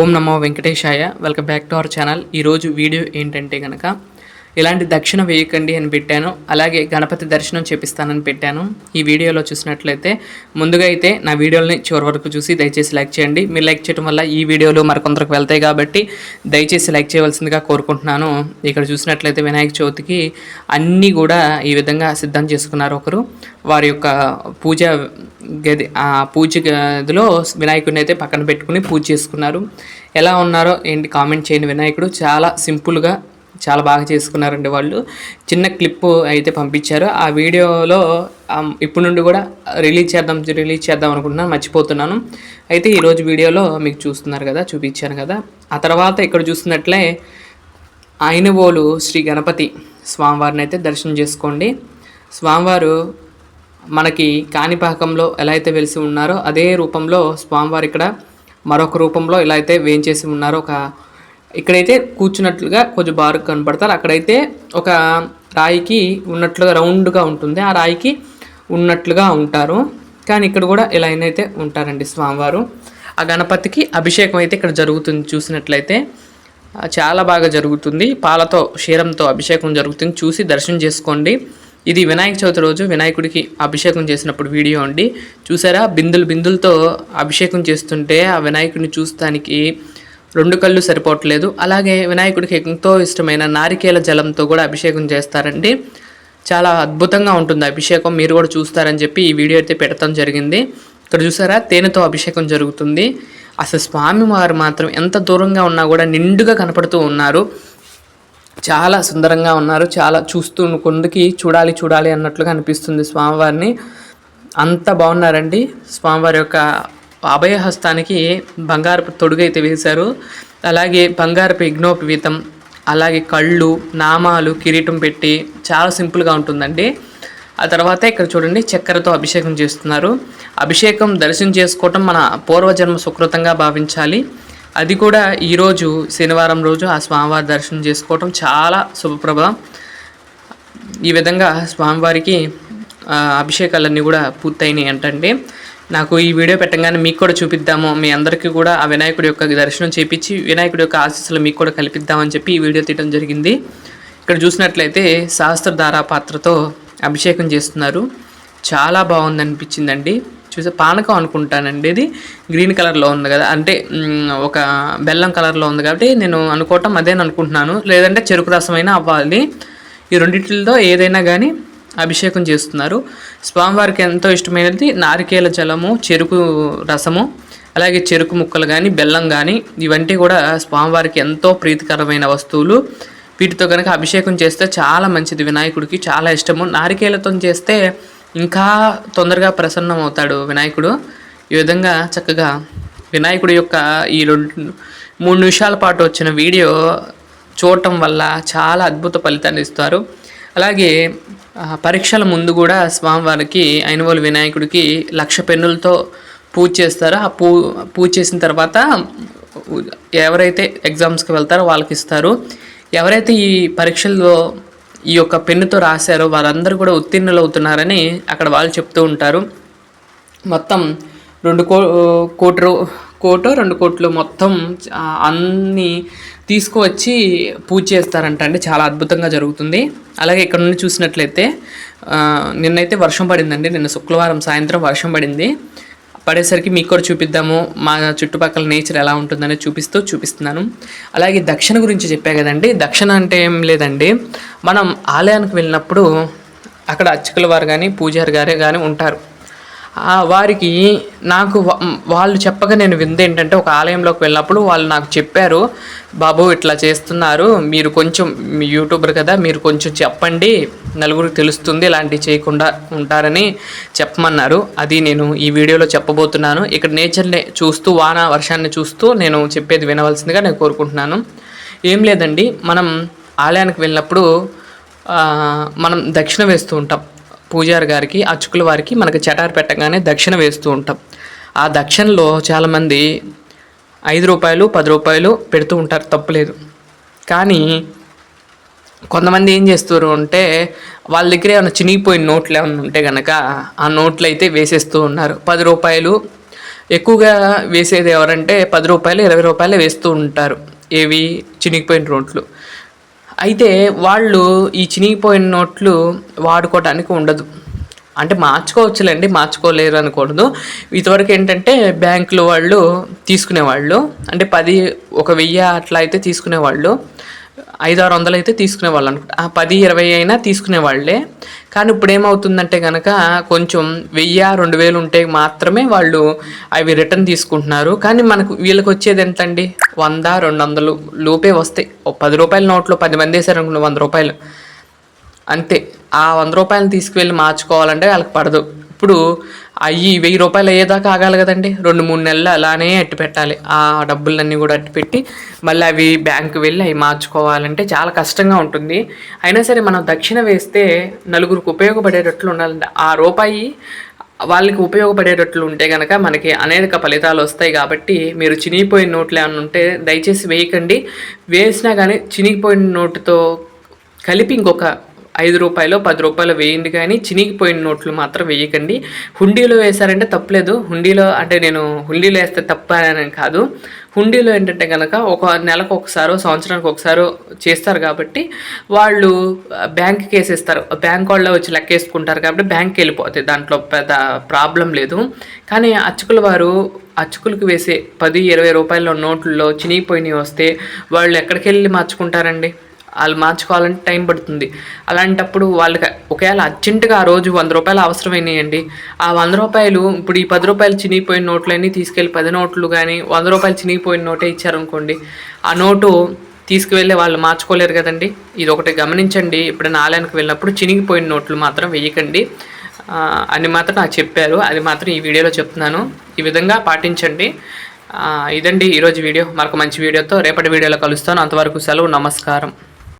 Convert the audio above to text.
ఓం నమో వెంకటేశాయ. Welcome back to our channel. ఈరోజు video ఏంటంటే కనుక ఇలాంటి దక్షిణ వేయకండి అని పెట్టాను. అలాగే గణపతి దర్శనం చేపిస్తానని పెట్టాను. ఈ వీడియోలో చూసినట్లయితే ముందుగా అయితే నా వీడియోని చివరి వరకు చూసి దయచేసి లైక్ చేయండి. మీరు లైక్ చేయడం వల్ల ఈ వీడియోలు మరికొందరికి వెళ్తాయి కాబట్టి దయచేసి లైక్ చేయవలసిందిగా కోరుకుంటున్నాను. ఇక్కడ చూసినట్లయితే వినాయక చవితికి అన్నీ కూడా ఈ విధంగా సిద్ధం చేసుకున్నారు ఒకరు. వారి యొక్క పూజ గది ఆ పూజ గదిలో వినాయకుడిని అయితే పక్కన పెట్టుకుని పూజ చేసుకున్నారు. ఎలా ఉన్నారో ఏంటి కామెంట్ చేయండి వినాయకుడు. చాలా సింపుల్గా చాలా బాగా చేసుకున్నారండి వాళ్ళు. చిన్న క్లిప్ అయితే పంపించారు. ఆ వీడియోలో ఇప్పుడు నుండి కూడా రిలీజ్ చేద్దాం రిలీజ్ చేద్దాం అనుకుంటున్నాను మర్చిపోతున్నాను. అయితే ఈరోజు వీడియోలో మీకు చూస్తున్నారు కదా చూపించాను కదా. ఆ తర్వాత ఇక్కడ చూస్తున్నట్లే ఆయనవోలు శ్రీ గణపతి స్వామివారిని అయితే దర్శనం చేసుకోండి. స్వామివారు మనకి కాణిపాకంలో ఎలా అయితే వెలిసి ఉన్నారో అదే రూపంలో స్వామివారు ఇక్కడ మరొక రూపంలో ఇలా అయితే వేయించేసి ఉన్నారో ఒక ఇక్కడైతే కూర్చున్నట్లుగా కొంచెం బారుగా కనపడతారు. అక్కడైతే ఒక రాయికి ఉన్నట్లుగా రౌండ్గా ఉంటుంది. ఆ రాయికి ఉన్నట్లుగా ఉంటారు. కానీ ఇక్కడ కూడా ఇలా అయితే ఉంటారండి స్వామివారు. ఆ గణపతికి అభిషేకం అయితే ఇక్కడ జరుగుతుంది చూసినట్లయితే. చాలా బాగా జరుగుతుంది. పాలతో క్షీరంతో అభిషేకం జరుగుతుంది. చూసి దర్శనం చేసుకోండి. ఇది వినాయక చవితి రోజు వినాయకుడికి అభిషేకం చేసినప్పుడు వీడియో అండి. చూసారా? బిందులు బిందులతో అభిషేకం చేస్తుంటే ఆ వినాయకుడిని చూస్తానికి రెండు కళ్ళు సరిపోవట్లేదు. అలాగే వినాయకుడికి ఎంతో ఇష్టమైన నారికేల జలంతో కూడా అభిషేకం చేస్తారండి. చాలా అద్భుతంగా ఉంటుంది అభిషేకం. మీరు కూడా చూస్తారని చెప్పి ఈ వీడియో అయితే పెడతాం జరిగింది. ఇక్కడ చూసారా? తేనెతో అభిషేకం జరుగుతుంది. అసలు స్వామివారు మాత్రం ఎంత దూరంగా ఉన్నా కూడా నిండుగా కనపడుతూ ఉన్నారు. చాలా సుందరంగా ఉన్నారు. చాలా చూస్తూ కొందుకి చూడాలి చూడాలి అన్నట్లుగా అనిపిస్తుంది స్వామివారిని. అంత బాగున్నారండి. స్వామివారి యొక్క అభయహస్తానికి బంగారపు తొడుగైతే వేశారు. అలాగే బంగారపు యజ్ఞోపవీతం అలాగే కళ్ళు నామాలు కిరీటం పెట్టి చాలా సింపుల్గా ఉంటుందండి. ఆ తర్వాత ఇక్కడ చూడండి చక్కెరతో అభిషేకం చేస్తున్నారు. అభిషేకం దర్శనం చేసుకోవటం మన పూర్వజన్మ సుకృతంగా భావించాలి. అది కూడా ఈరోజు శనివారం రోజు ఆ స్వామివారి దర్శనం చేసుకోవటం చాలా శుభప్రభం ఈ విధంగా స్వామివారికి అభిషేకాలన్నీ కూడా పూర్తయినాయి అంటండి నాకు ఈ వీడియో పెట్టగానే మీకు కూడా చూపిద్దాము. మీ అందరికీ కూడా ఆ వినాయకుడి యొక్క దర్శనం చేపించి వినాయకుడి యొక్క ఆశీస్సులు మీకు కూడా కల్పిద్దామని చెప్పి ఈ వీడియో తీయడం జరిగింది. ఇక్కడ చూసినట్లయితే సహస్రధారా పాత్రతో అభిషేకం చేస్తున్నారు. చాలా బాగుంది అనిపించిందండి. చూసే పానకం అనుకుంటానండి ఇది. గ్రీన్ కలర్లో ఉంది కదా. అంటే ఒక బెల్లం కలర్లో ఉంది కాబట్టి నేను అనుకోవటం అదేని అనుకుంటున్నాను లేదంటే చెరుకు రసమైనా అవ్వాలి. ఈ రెండిట్లతో ఏదైనా కానీ అభిషేకం చేస్తున్నారు. స్వామివారికి ఎంతో ఇష్టమైనది నారికేల జలము చెరుకు రసము అలాగే చెరుకు ముక్కలు కానీ బెల్లం కానీ ఇవంటి కూడా స్వామివారికి ఎంతో ప్రీతికరమైన వస్తువులు. వీటితో కనుక అభిషేకం చేస్తే చాలా మంచిది. వినాయకుడికి చాలా ఇష్టము. నారికేలతో చేస్తే ఇంకా తొందరగా ప్రసన్నం అవుతాడు వినాయకుడు. ఈ విధంగా చక్కగా వినాయకుడి యొక్క ఈ రెండు మూడు నిమిషాల పాటు వచ్చిన వీడియో చూడటం వల్ల చాలా అద్భుత ఫలితాన్ని ఇస్తారు. అలాగే పరీక్షల ముందు కూడా స్వామివారికి అయినవోలు వినాయకుడికి లక్ష పెన్నులతో పూజ చేస్తారో. ఆ పూ పూజ చేసిన తర్వాత ఎవరైతే ఎగ్జామ్స్కి వెళ్తారో వాళ్ళకి ఇస్తారు. ఎవరైతే ఈ పరీక్షల్లో ఈ యొక్క పెన్నుతో రాశారో వారందరూ కూడా ఉత్తీర్ణులు అవుతున్నారని అక్కడ వాళ్ళు చెప్తూ ఉంటారు. మొత్తం రెండు కో కోటి రూ కోటో రెండు కోట్లు మొత్తం అన్నీ అన్ని తీసుకువచ్చి పూజ చేస్తారంట అండి. చాలా అద్భుతంగా జరుగుతుంది. అలాగే ఇక్కడ నుండి చూసినట్లయితే నిన్నైతే వర్షం పడిందండి. నిన్న శుక్రవారం సాయంత్రం వర్షం పడింది. పడేసరికి మీకు కూడా చూపిద్దాము. మా చుట్టుపక్కల నేచర్ ఎలా ఉంటుందనే చూపిస్తూ చూపిస్తున్నాను. అలాగే దక్షిణ గురించి చెప్పా కదండి. దక్షిణ అంటే ఏం లేదండి. మనం ఆలయానికి వెళ్ళినప్పుడు అక్కడ అర్చకుల వారు కానీ పూజారి గారే కానీ ఉంటారు. వారికి నాకు వాళ్ళు చెప్పగా నేను వింది ఏంటంటే ఒక ఆలయంలోకి వెళ్ళినప్పుడు వాళ్ళు నాకు చెప్పారు బాబు ఇట్లా చేస్తున్నారు. మీరు కొంచెం మీ యూట్యూబర్ కదా మీరు కొంచెం చెప్పండి. నలుగురికి తెలుస్తుంది ఇలాంటివి చేయకుండా ఉంటారని చెప్పమన్నారు. అది నేను ఈ వీడియోలో చెప్పబోతున్నాను. ఇక్కడ నేచర్ని చూస్తూ వాన వర్షాన్ని చూస్తూ నేను చెప్పేది వినవలసిందిగా నేను కోరుకుంటున్నాను. ఏం లేదండి మనం ఆలయానికి వెళ్ళినప్పుడు మనం దక్షిణ వేస్తూ ఉంటాం. పూజారి గారికి అచ్చుకుల వారికి మనకి చటారు పెట్టగానే దక్షిణ వేస్తూ ఉంటాం. ఆ దక్షిణలో చాలామంది ఐదు రూపాయలు పది రూపాయలు పెడుతూ ఉంటారు తప్పులేదు. కానీ కొంతమంది ఏం చేస్తారు అంటే వాళ్ళ దగ్గర ఏమైనా చినిగిపోయిన నోట్లు ఏమైనా ఉంటే కనుక ఆ నోట్లు అయితే వేసేస్తూ ఉన్నారు. పది రూపాయలు ఎక్కువగా వేసేది ఎవరంటే పది రూపాయలు ఇరవై రూపాయలు వేస్తూ ఉంటారు. ఏవి? చినిగిపోయిన నోట్లు. అయితే వాళ్ళు ఈ చినిగిపోయిన నోట్లు వాడుకోవడానికి ఉండదు. అంటే మార్చుకోవచ్చులేండి మార్చుకోలేరు అనకూడదు. ఇదివరకు ఏంటంటే బ్యాంకులు వాళ్ళు తీసుకునేవాళ్ళు. అంటే పది ఒక వెయ్యి అట్లా అయితే తీసుకునేవాళ్ళు. ఐదు ఆరు వందలు అయితే తీసుకునేవాళ్ళు అనుకుంటా. ఆ పది ఇరవై అయినా తీసుకునేవాళ్ళే. కానీ ఇప్పుడు ఏమవుతుందంటే కనుక కొంచెం వెయ్యి రెండు వేలు ఉంటే మాత్రమే వాళ్ళు అవి రిటర్న్ తీసుకుంటున్నారు. కానీ మనకు వీళ్ళకి వచ్చేది ఎంతండి? వంద రెండు వందలు లోపే వస్తాయి. పది రూపాయల నోట్లో పది మంది వేసారు అనుకున్న వంద రూపాయలు. అంతే. ఆ వంద రూపాయలు తీసుకువెళ్ళి మార్చుకోవాలంటే వాళ్ళకి పడదు. ఇప్పుడు అవి వెయ్యి రూపాయలు అయ్యేదాకా ఆగాలి కదండి. రెండు మూడు నెలలు అలానే అట్టి పెట్టాలి. ఆ డబ్బులన్నీ కూడా అట్టి పెట్టి మళ్ళీ అవి బ్యాంకు వెళ్ళి అవి మార్చుకోవాలంటే చాలా కష్టంగా ఉంటుంది. అయినా సరే మనం దక్షిణ వేస్తే నలుగురికి ఉపయోగపడేటట్లు ఉండాలంటే ఆ రూపాయి వాళ్ళకి ఉపయోగపడేటట్లు ఉంటే కనుక మనకి అనేక ఫలితాలు వస్తాయి కాబట్టి మీరు చినిగిపోయిన నోట్లు ఏమైనా ఉంటే దయచేసి వేయకండి. వేసినా కానీ చినిగిపోయిన నోటుతో కలిపి ఇంకొక ఐదు రూపాయలు పది రూపాయలు వేయండి కానీ చినిగిపోయిన నోట్లు మాత్రం వేయకండి. హుండీలో వేశారంటే తప్పలేదు. హుండీలో అంటే నేను హుండీలో వేస్తే తప్ప అని కాదు. హుండీలో ఏంటంటే కనుక ఒక నెలకు ఒకసారో సంవత్సరానికి ఒకసారో చేస్తారు కాబట్టి వాళ్ళు బ్యాంక్కి వేసేస్తారు. బ్యాంక్ వాళ్ళు వచ్చి లెక్కేసుకుంటారు కాబట్టి బ్యాంక్కి వెళ్ళిపోతాయి. దాంట్లో పెద్ద ప్రాబ్లం లేదు. కానీ అచ్చుకుల వారు అచ్చుకులకు వేసే పది ఇరవై రూపాయల నోట్లలో చినిగిపోయినవి వస్తే వాళ్ళు ఎక్కడికి వెళ్ళి మార్చుకుంటారండి? వాళ్ళు మార్చుకోవాలంటే టైం పడుతుంది. అలాంటప్పుడు వాళ్ళకి ఒకవేళ అర్జెంటుగా ఆ రోజు వంద రూపాయలు అవసరమైనాయండి ఆ వంద రూపాయలు ఇప్పుడు ఈ పది రూపాయలు చినిగిపోయిన నోట్లన్నీ తీసుకెళ్ళి పది నోట్లు కానీ వంద రూపాయలు చినిగిపోయిన నోటే ఇచ్చారనుకోండి ఆ నోటు తీసుకువెళ్ళి వాళ్ళు మార్చుకోలేరు కదండి. ఇది ఒకటి గమనించండి ఇప్పుడు ఆలయానికి వెళ్ళినప్పుడు చినిగిపోయిన నోట్లు మాత్రం వేయకండి అని మాత్రం నాకు చెప్పారు. అది మాత్రం ఈ వీడియోలో చెప్తున్నాను. ఈ విధంగా పాటించండి. ఇదండి ఈరోజు వీడియో. మరొక మంచి వీడియోతో రేపటి వీడియోలో కలుస్తాను. అంతవరకు సెలవు నమస్కారం.